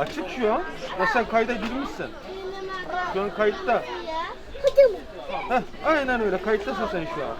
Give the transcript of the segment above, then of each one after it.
Açık şu an. Ya sen kayda girmişsin. Şu an kayıtta. Hadi mı? Heh, aynen öyle. Kayıttasın sen şu an.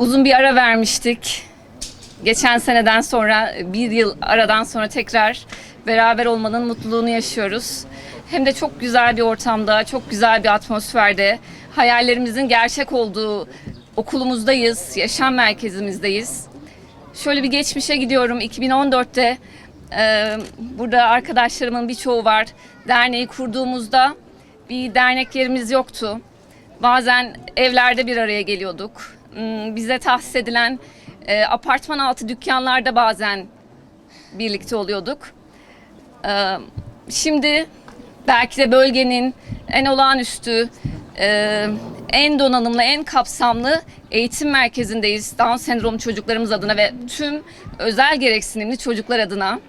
Uzun bir ara vermiştik. Geçen seneden sonra bir yıl aradan sonra tekrar beraber olmanın mutluluğunu yaşıyoruz. Hem de çok güzel bir ortamda, çok güzel bir atmosferde, hayallerimizin gerçek olduğu okulumuzdayız, yaşam merkezimizdeyiz. Şöyle bir geçmişe gidiyorum. 2014'te e, burada arkadaşlarımın birçoğu var. Derneği kurduğumuzda bir dernek yerimiz yoktu. Bazen evlerde bir araya geliyorduk. Hmm, Bize tahsis edilen e, apartman altı dükkanlarda bazen birlikte oluyorduk. Ee, Şimdi belki de bölgenin en olağanüstü, e, en donanımlı, en kapsamlı eğitim merkezindeyiz. Down sendromu çocuklarımız adına ve tüm özel gereksinimli çocuklar adına.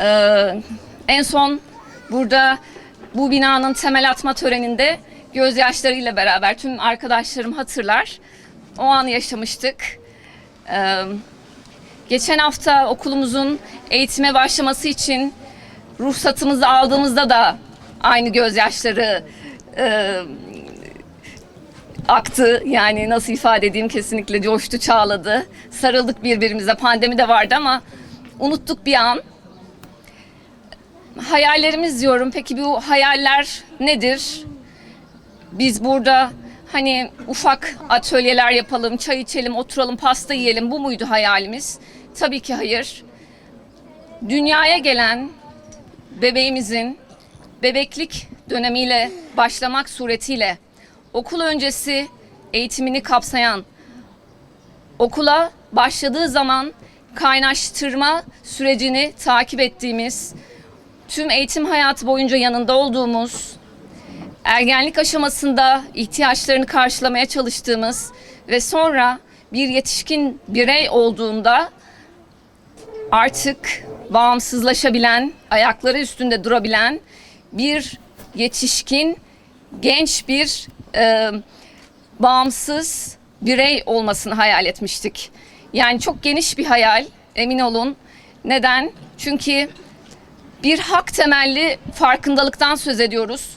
Ee, en son burada bu binanın temel atma töreninde gözyaşlarıyla beraber tüm arkadaşlarım hatırlar. O anı yaşamıştık. Ee, geçen hafta okulumuzun eğitime başlaması için ruhsatımızı aldığımızda da aynı gözyaşları e, aktı. Yani nasıl ifade edeyim kesinlikle coştu, çağladı. Sarıldık birbirimize. Pandemi de vardı ama unuttuk bir an hayallerimiz diyorum. Peki bu hayaller nedir? Biz burada hani ufak atölyeler yapalım, çay içelim, oturalım, pasta yiyelim. Bu muydu hayalimiz? Tabii ki hayır. Dünyaya gelen bebeğimizin bebeklik dönemiyle başlamak suretiyle okul öncesi eğitimini kapsayan okula başladığı zaman kaynaştırma sürecini takip ettiğimiz tüm eğitim hayatı boyunca yanında olduğumuz, ergenlik aşamasında ihtiyaçlarını karşılamaya çalıştığımız ve sonra bir yetişkin birey olduğunda artık bağımsızlaşabilen, ayakları üstünde durabilen bir yetişkin, genç bir e, bağımsız birey olmasını hayal etmiştik. Yani çok geniş bir hayal, emin olun. Neden? Çünkü bir hak temelli farkındalıktan söz ediyoruz.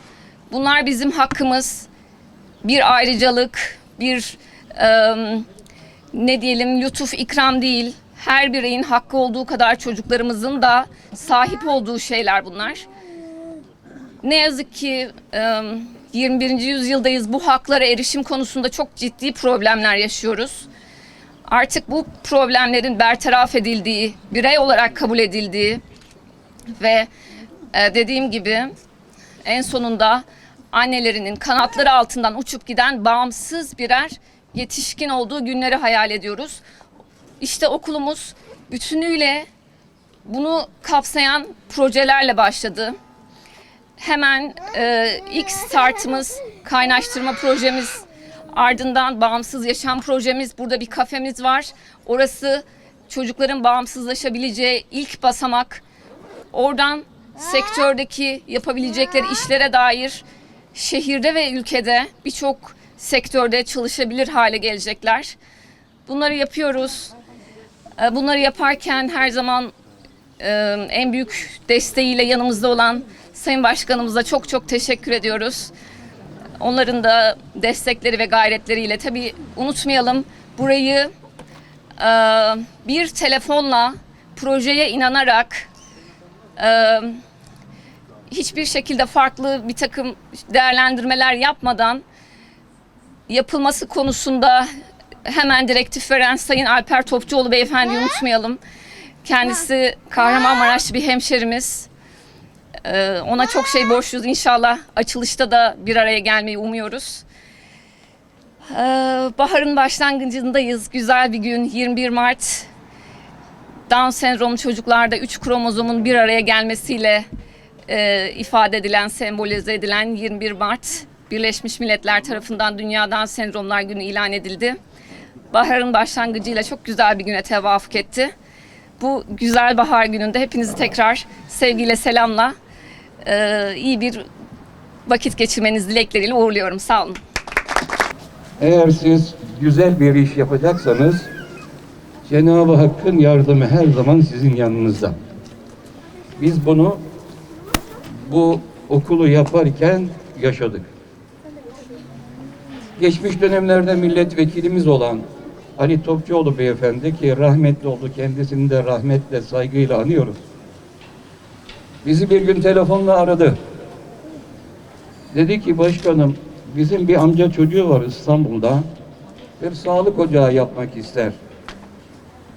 Bunlar bizim hakkımız. Bir ayrıcalık, bir e, ne diyelim lütuf ikram değil. Her bireyin hakkı olduğu kadar çocuklarımızın da sahip olduğu şeyler bunlar. Ne yazık ki e, 21. yüzyıldayız. Bu haklara erişim konusunda çok ciddi problemler yaşıyoruz. Artık bu problemlerin bertaraf edildiği, birey olarak kabul edildiği, ve dediğim gibi en sonunda annelerinin kanatları altından uçup giden bağımsız birer yetişkin olduğu günleri hayal ediyoruz. İşte okulumuz bütünüyle bunu kapsayan projelerle başladı. Hemen e, ilk startımız kaynaştırma projemiz, ardından bağımsız yaşam projemiz. Burada bir kafemiz var. Orası çocukların bağımsızlaşabileceği ilk basamak. Oradan sektördeki yapabilecekleri işlere dair şehirde ve ülkede birçok sektörde çalışabilir hale gelecekler. Bunları yapıyoruz. Ee, Bunları yaparken her zaman e, en büyük desteğiyle yanımızda olan Sayın Başkanımıza çok çok teşekkür ediyoruz. Onların da destekleri ve gayretleriyle tabii unutmayalım burayı e, bir telefonla projeye inanarak e, hiçbir şekilde farklı bir takım değerlendirmeler yapmadan yapılması konusunda hemen direktif veren Sayın Alper Topçuoğlu beyefendi unutmayalım. Kendisi Kahramanmaraşlı bir hemşerimiz. Ee, ona çok şey borçluyuz. İnşallah açılışta da bir araya gelmeyi umuyoruz. Ee, baharın başlangıcındayız. Güzel bir gün. 21 Mart. Down sendromlu çocuklarda 3 kromozomun bir araya gelmesiyle e, ifade edilen, sembolize edilen 21 Mart Birleşmiş Milletler tarafından Dünya Down Sendromlar Günü ilan edildi. Baharın başlangıcıyla çok güzel bir güne tevafuk etti. Bu güzel bahar gününde hepinizi tekrar sevgiyle selamla e, iyi bir vakit geçirmeniz dilekleriyle uğurluyorum. Sağ olun. Eğer siz güzel bir iş yapacaksanız Cenab-ı Hakk'ın yardımı her zaman sizin yanınızda. Biz bunu bu okulu yaparken yaşadık. Geçmiş dönemlerde milletvekilimiz olan Ali Topçuoğlu beyefendi ki rahmetli oldu kendisini de rahmetle saygıyla anıyoruz. Bizi bir gün telefonla aradı. Dedi ki başkanım bizim bir amca çocuğu var İstanbul'da. Bir sağlık ocağı yapmak ister.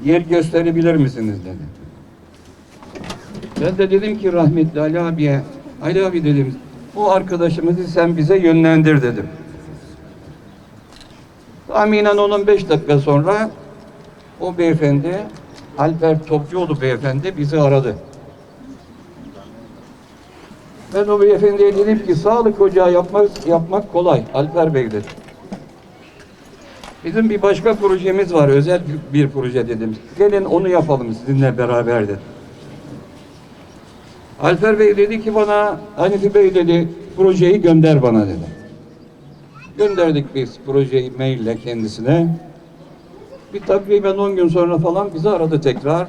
Yer gösterebilir misiniz dedi. Ben de dedim ki rahmetli Ali abiye, Ali abi dedim, bu arkadaşımızı sen bize yönlendir dedim. Tahminen 10-15 dakika sonra o beyefendi, Alper Topçuoğlu beyefendi bizi aradı. Ben o beyefendiye dedim ki sağlık ocağı yapmak, yapmak kolay. Alper Bey dedi. Bizim bir başka projemiz var. Özel bir proje dedim. Gelin onu yapalım sizinle beraber dedim. Alper Bey dedi ki bana Hanifi Bey dedi projeyi gönder bana dedi. Gönderdik biz projeyi maille kendisine. Bir takriben 10 gün sonra falan bizi aradı tekrar.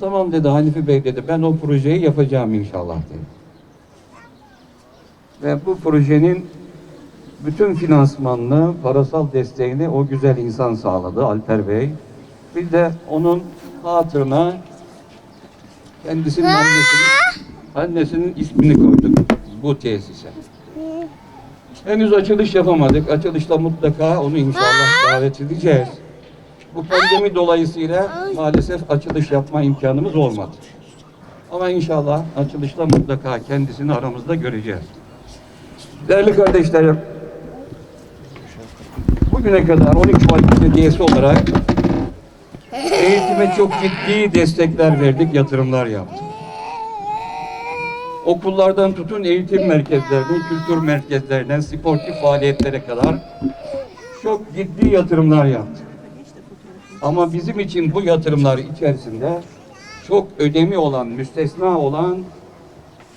Tamam dedi Hanifi Bey dedi ben o projeyi yapacağım inşallah dedi. Ve bu projenin bütün finansmanını, parasal desteğini o güzel insan sağladı Alper Bey. Biz de onun hatırına kendisinin annesinin, annesinin ismini koyduk bu tesise. Henüz açılış yapamadık. Açılışta mutlaka onu inşallah davet edeceğiz. Bu pandemi dolayısıyla maalesef açılış yapma imkanımız olmadı. Ama inşallah açılışta mutlaka kendisini aramızda göreceğiz. Değerli kardeşlerim, bugüne kadar 12 Mart Belediyesi olarak eğitime çok ciddi destekler verdik, yatırımlar yaptık. Okullardan tutun eğitim merkezlerine, kültür merkezlerine, sportif faaliyetlere kadar çok ciddi yatırımlar yaptık. Ama bizim için bu yatırımlar içerisinde çok ödemi olan, müstesna olan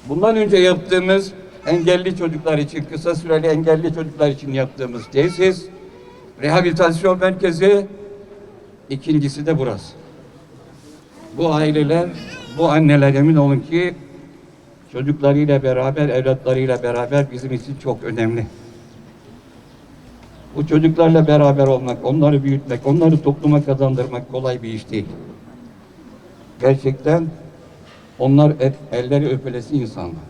bundan önce yaptığımız engelli çocuklar için, kısa süreli engelli çocuklar için yaptığımız tesis, rehabilitasyon merkezi, ikincisi de burası. Bu aileler, bu anneler emin olun ki çocuklarıyla beraber, evlatlarıyla beraber bizim için çok önemli. Bu çocuklarla beraber olmak, onları büyütmek, onları topluma kazandırmak kolay bir iş değil. Gerçekten onlar el- elleri öpülesi insanlar.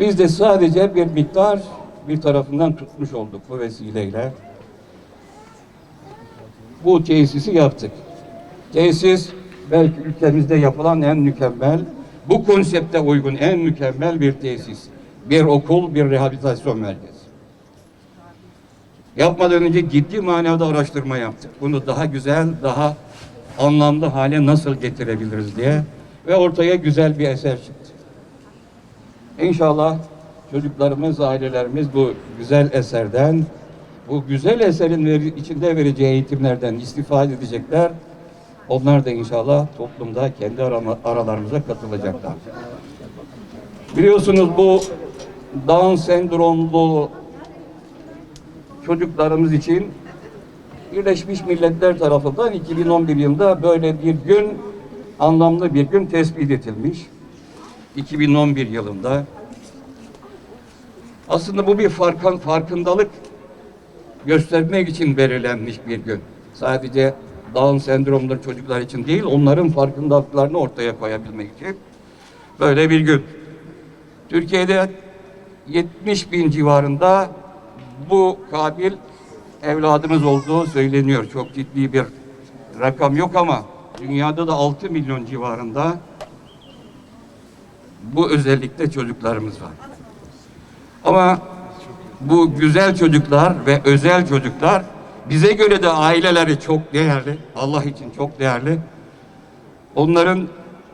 Biz de sadece bir miktar bir tarafından tutmuş olduk bu vesileyle. Bu tesisi yaptık. Tesis belki ülkemizde yapılan en mükemmel, bu konsepte uygun en mükemmel bir tesis. Bir okul, bir rehabilitasyon merkezi. Yapmadan önce ciddi manada araştırma yaptık. Bunu daha güzel, daha anlamlı hale nasıl getirebiliriz diye ve ortaya güzel bir eser çıktı. İnşallah çocuklarımız, ailelerimiz bu güzel eserden, bu güzel eserin içinde vereceği eğitimlerden istifade edecekler. Onlar da inşallah toplumda kendi aralarımıza katılacaklar. Biliyorsunuz bu Down sendromlu çocuklarımız için Birleşmiş Milletler tarafından 2011 yılında böyle bir gün, anlamlı bir gün tespit edilmiş. 2011 yılında. Aslında bu bir farkın, farkındalık göstermek için belirlenmiş bir gün. Sadece Down sendromlu çocuklar için değil, onların farkındalıklarını ortaya koyabilmek için böyle bir gün. Türkiye'de 70 bin civarında bu kabil evladımız olduğu söyleniyor. Çok ciddi bir rakam yok ama dünyada da 6 milyon civarında bu özellikle çocuklarımız var. Ama bu güzel çocuklar ve özel çocuklar bize göre de aileleri çok değerli. Allah için çok değerli. Onların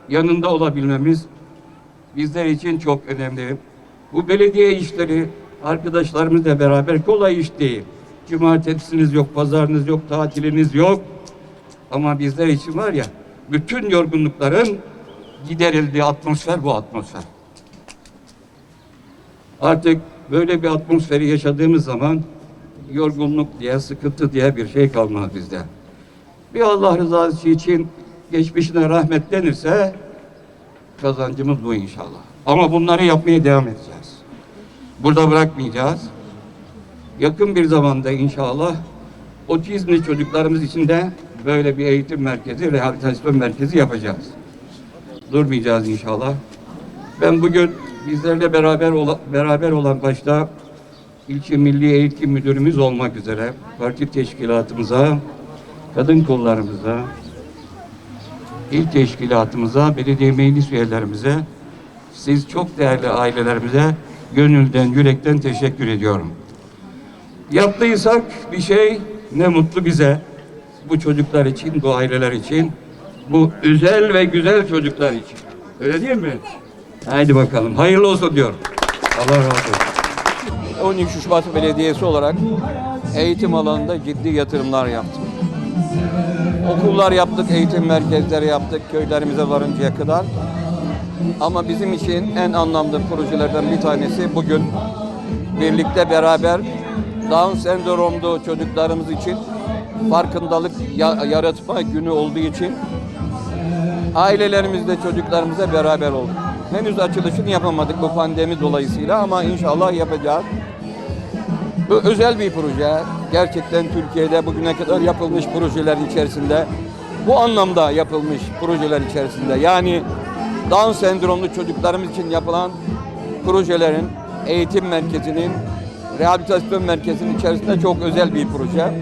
yanında olabilmemiz bizler için çok önemli. Bu belediye işleri arkadaşlarımızla beraber kolay iş değil. Cumartesiniz yok, pazarınız yok, tatiliniz yok. Ama bizler için var ya, bütün yorgunlukların giderildiği atmosfer bu atmosfer. Artık böyle bir atmosferi yaşadığımız zaman yorgunluk diye, sıkıntı diye bir şey kalmaz bizde. Bir Allah rızası için geçmişine rahmet denirse kazancımız bu inşallah. Ama bunları yapmaya devam edeceğiz. Burada bırakmayacağız. Yakın bir zamanda inşallah otizmli çocuklarımız için de böyle bir eğitim merkezi, rehabilitasyon merkezi yapacağız. Durmayacağız inşallah. Ben bugün bizlerle beraber ola- beraber olan başta ilçe milli eğitim müdürümüz olmak üzere parti teşkilatımıza, kadın kollarımıza, il teşkilatımıza, belediye meclis üyelerimize, siz çok değerli ailelerimize gönülden, yürekten teşekkür ediyorum. Yaptıysak bir şey ne mutlu bize. Bu çocuklar için, bu aileler için, bu özel ve güzel çocuklar için. Öyle değil mi? Haydi bakalım. Hayırlı olsun diyorum. Allah razı olsun. 13 Şubat Belediyesi olarak eğitim alanında ciddi yatırımlar yaptık. Okullar yaptık, eğitim merkezleri yaptık köylerimize varıncaya kadar. Ama bizim için en anlamlı projelerden bir tanesi bugün birlikte beraber Down sendromlu çocuklarımız için farkındalık ya- yaratma günü olduğu için ailelerimizle çocuklarımıza beraber olduk. Henüz açılışını yapamadık bu pandemi dolayısıyla ama inşallah yapacağız. Bu özel bir proje. Gerçekten Türkiye'de bugüne kadar yapılmış projeler içerisinde bu anlamda yapılmış projeler içerisinde. Yani Down sendromlu çocuklarımız için yapılan projelerin eğitim merkezinin rehabilitasyon merkezinin içerisinde çok özel bir proje.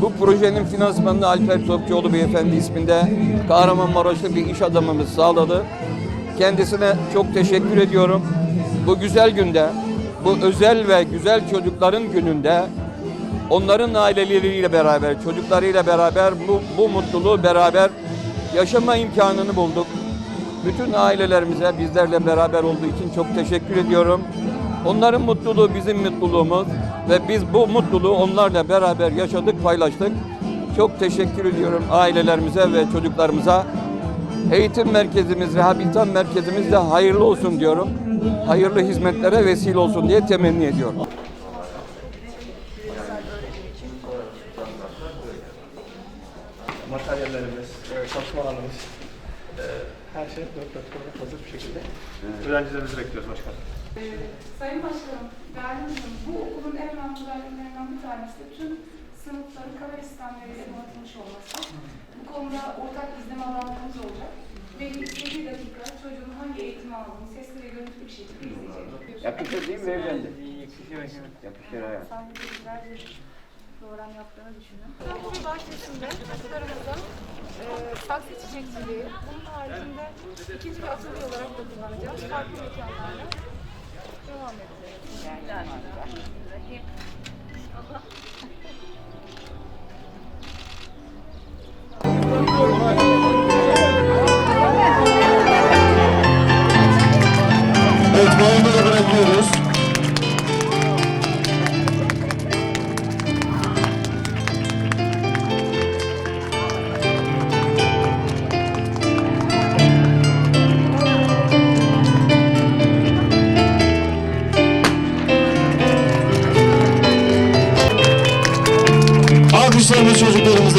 Bu projenin finansmanını Alper Topçuoğlu Beyefendi isminde Kahramanmaraşlı bir iş adamımız sağladı. Kendisine çok teşekkür ediyorum. Bu güzel günde, bu özel ve güzel çocukların gününde onların aileleriyle beraber, çocuklarıyla beraber bu, bu mutluluğu beraber yaşama imkanını bulduk. Bütün ailelerimize bizlerle beraber olduğu için çok teşekkür ediyorum. Onların mutluluğu bizim mutluluğumuz ve biz bu mutluluğu onlarla beraber yaşadık, paylaştık. Çok teşekkür ediyorum ailelerimize ve çocuklarımıza. Eğitim merkezimiz, rehabilitasyon merkezimiz de hayırlı olsun diyorum. Hayırlı hizmetlere vesile olsun diye temenni ediyorum. Materyallerimiz, e, çalışma alanımız, e, her şey dört dört olarak hazır bir şekilde. Öğrencilerimizi bekliyoruz başkanım. Ee, Sayın Başkanım, Hanım, bu okulun en önemli özelliklerinden bir tanesi de tüm sınıfların kamera sistemleriyle donatılmış olması. Bu konuda ortak izleme alanlarımız olacak. Ve 7 dakika çocuğun hangi eğitim aldığını sesli ve görüntülü bir şekilde izleyecek. Yakışır değil mi beyefendi? Yakışır hayat. Sadece güzel bir program yaptığını düşünüyorum. İstanbul Bahçesi'nde çocuklarımıza e, saksı çiçekçiliği, bunun haricinde ikinci bir atölye olarak da kullanacağız. Farklı mekanlarla devam edeceğiz. Evet,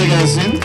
Çocuklarımıza gelsin.